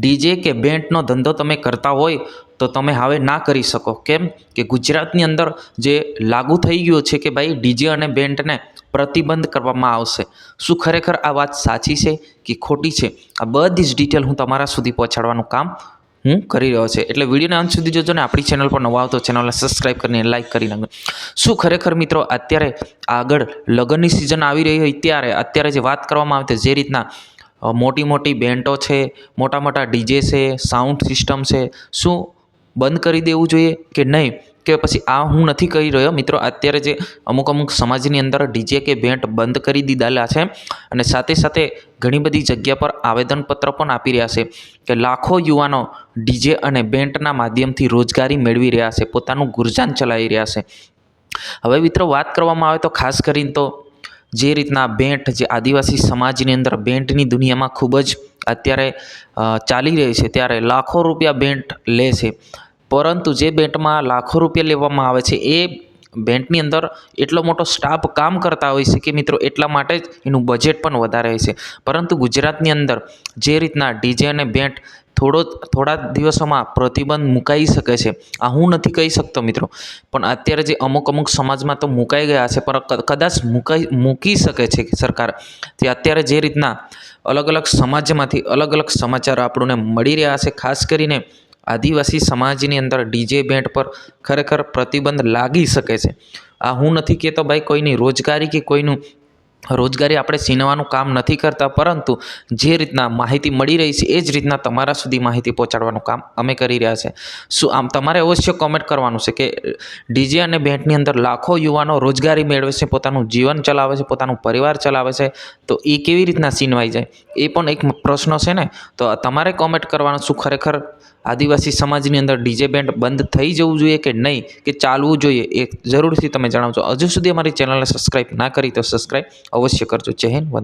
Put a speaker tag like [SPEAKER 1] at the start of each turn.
[SPEAKER 1] DJ કે બેન્ડનો ધંધો તમે કરતા હોય તો તમે હવે ના કરી શકો. કેમ કે ગુજરાતની અંદર જે લાગુ થઈ ગયો છે કે ભાઈ ડીજે અને બેન્ડને પ્રતિબંધ કરવામાં આવશે. શું ખરેખર આ વાત સાચી છે કે ખોટી છે? આ બધી જ ડિટેલ હું તમારા સુધી પહોંચાડવાનું કામ હું કરી રહ્યો છે. એટલે વિડીયોને અંત સુધી જોજો ને આપણી ચેનલ પર નવા આવતો ચેનલને સબસ્ક્રાઈબ કરીને લાઇક કરી નાખો શું ખરેખર મિત્રો અત્યારે આગળ લગ્નની સિઝન આવી રહી હોય ત્યારે અત્યારે જે વાત કરવામાં આવે તે જે રીતના મોટી મોટી બેન્ડો છે, મોટા મોટા ડીજે છે, સાઉન્ડ સિસ્ટમ છે, શું બંધ કરી દેવું જોઈએ કે નહીં? કે પછી આ હું નથી કહી રહ્યો, મિત્રો, અત્યારે જે અમુક અમુક સમાજની અંદર ડીજે કે બેન્ટ બંધ કરી દીધેલા છે અને સાથે સાથે ઘણી બધી જગ્યા પર આવેદનપત્ર પણ આપી રહ્યા છે કે લાખો યુવાનો ડીજે અને બેન્ટના માધ્યમથી રોજગારી મેળવી રહ્યા છે, પોતાનું ગુરજાન ચલાવી રહ્યા છે. હવે મિત્રો, વાત કરવામાં આવે તો ખાસ કરીને તો જે રીતના બેન્ટ જે આદિવાસી સમાજની અંદર બેન્ટની દુનિયામાં ખૂબ જ અત્યારે ચાલી રહી છે, ત્યારે લાખો રૂપિયા બેન્ટ લે છે. પરંતુ જે બેન્ટમાં લાખો રૂપિયા લેવામાં આવે છે, એ બેન્ટની અંદર એટલો મોટો સ્ટાફ કામ કરતા હોય છે કે મિત્રો એટલા માટે જ એનું બજેટ પણ વધારે હોય છે. પરંતુ ગુજરાતની અંદર જે રીતના ડીજે અને બેન્ટ થોડો થોડા દિવસોમાં પ્રતિબંધ મુકાઈ શકે છે. આ હું નથી કહી શકતો મિત્રો. પણ અત્યારે જે અમુક અમુક સમાજમાં તો મુકાઈ ગયા છે, પણ કદાચ મુકાઈ, મૂકી શકે છે સરકાર. તે અત્યારે જે રીતના અલગ અલગ સમાજમાંથી અલગ અલગ સમાચાર આપણને મળી રહ્યા છે, ખાસ કરીને આદિવાસી સમાજની અંદર ડીજે બેન્ડ પર ખરેખર પ્રતિબંધ લાગી શકે છે. આ હું નથી કહેતો ભાઈ કોઈની રોજગારી કે કોઈનું રોજગારી આપણે છીનવાનું કામ નથી કરતા, પરંતુ જે રીતના માહિતી મળી રહી છે, એ જ રીતના તમારા સુધી માહિતી પહોંચાડવાનું કામ અમે કરી રહ્યા છે. શું આમ તમારે અવશ્ય કોમેન્ટ કરવાનું છે કે ડીજે અને બેન્ડની અંદર લાખો યુવાનો રોજગારી મેળવે છે, પોતાનું જીવન ચલાવે છે, પોતાનું પરિવાર ચલાવે છે, તો એ કેવી રીતના છીનવાઈ જાય? એ પણ એક પ્રશ્ન છે ને? તો તમારે કોમેન્ટ કરવાનું શું ખરેખર આદિવાસી સમાજની અંદર ડીજે બેન્ડ બંધ થઈ જવું જોઈએ કે નહીં કે ચાલવું જોઈએ એ જરૂરથી તમે જણાવજો. હજુ સુધી અમારી ચેનલને સબસ્ક્રાઈબ ના કરી તો સબસ્ક્રાઈબ અવશ્ય કરજો. જય હિન્દ